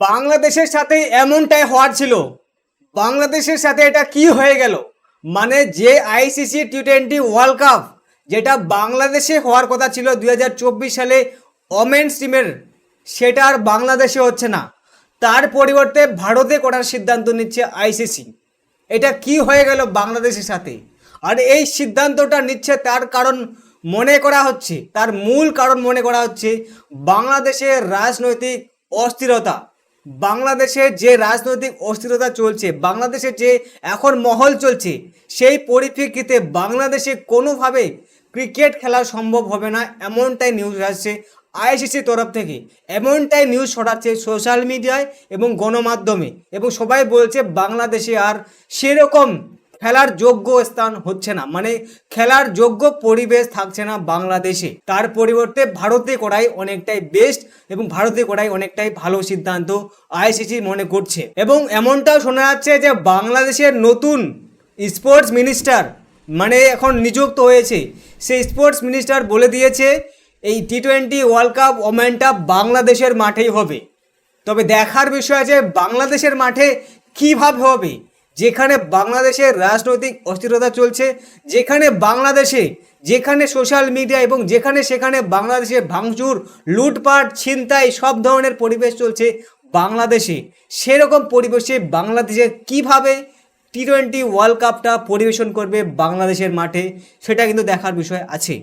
বাংলাদেশের সাথে এমনটাই হওয়ার ছিল। বাংলাদেশের সাথে এটা কি হয়ে গেল? মানে যে ICC T twenty world cup, যেটা বাংলাদেশে হওয়ার কথা ছিল দুই হাজার চব্বিশ সালে ওমেন্স টিমের, সেটা আর বাংলাদেশে হচ্ছে না। তার পরিবর্তে ভারতে করার সিদ্ধান্ত নিচ্ছে আইসিসি। এটা কি হয়ে গেল বাংলাদেশের সাথে? আর এই সিদ্ধান্তটা নিচ্ছে তার কারণ মনে করা হচ্ছে, তার মূল কারণ মনে করা হচ্ছে বাংলাদেশের রাজনৈতিক অস্থিরতা। বাংলাদেশে যে রাজনৈতিক অস্থিরতা চলছে, বাংলাদেশে যে এখন মহল চলছে, সেই পরিপ্রেক্ষিতে বাংলাদেশে কোনোভাবে ক্রিকেট খেলা সম্ভব হবে না, এমনটাই নিউজ আসছে আইসিসির তরফ থেকে। এমনটাই নিউজ ছড়াচ্ছে সোশ্যাল মিডিয়ায় এবং গণমাধ্যমে। এবং সবাই বলছে, বাংলাদেশে আর সেরকম খেলার যোগ্য স্থান হচ্ছে না। মানে খেলার যোগ্য পরিবেশ থাকছে না বাংলাদেশে। তার পরিবর্তে ভারতে করাই অনেকটাই বেস্ট এবং ভারতে করাই অনেকটাই ভালো সিদ্ধান্ত আইসিসি মনে করছে। এবং এমনটাও শোনা যাচ্ছে যে বাংলাদেশের নতুন স্পোর্টস মিনিস্টার মানে এখন নিযুক্ত হয়েছে। সেই স্পোর্টস মিনিস্টার বলে দিয়েছে, এই টি টোয়েন্টি ওয়ার্ল্ড কাপ ওমেনটা বাংলাদেশের মাঠেই হবে। তবে দেখার বিষয় আছে, বাংলাদেশের মাঠে কীভাবে হবে? যেখানে বাংলাদেশের রাজনৈতিক অস্থিরতা চলছে, যেখানে বাংলাদেশে, যেখানে সোশ্যাল মিডিয়া এবং যেখানে সেখানে বাংলাদেশে ভাঙচুর, লুটপাট, ছিনতাই সব ধরনের পরিবেশ চলছে বাংলাদেশে। সেরকম পরিবেশে বাংলাদেশে কীভাবে টি টোয়েন্টি ওয়ার্ল্ড কাপটা পরিবেশন করবে বাংলাদেশের মাঠে, সেটা কিন্তু দেখার বিষয় আছে।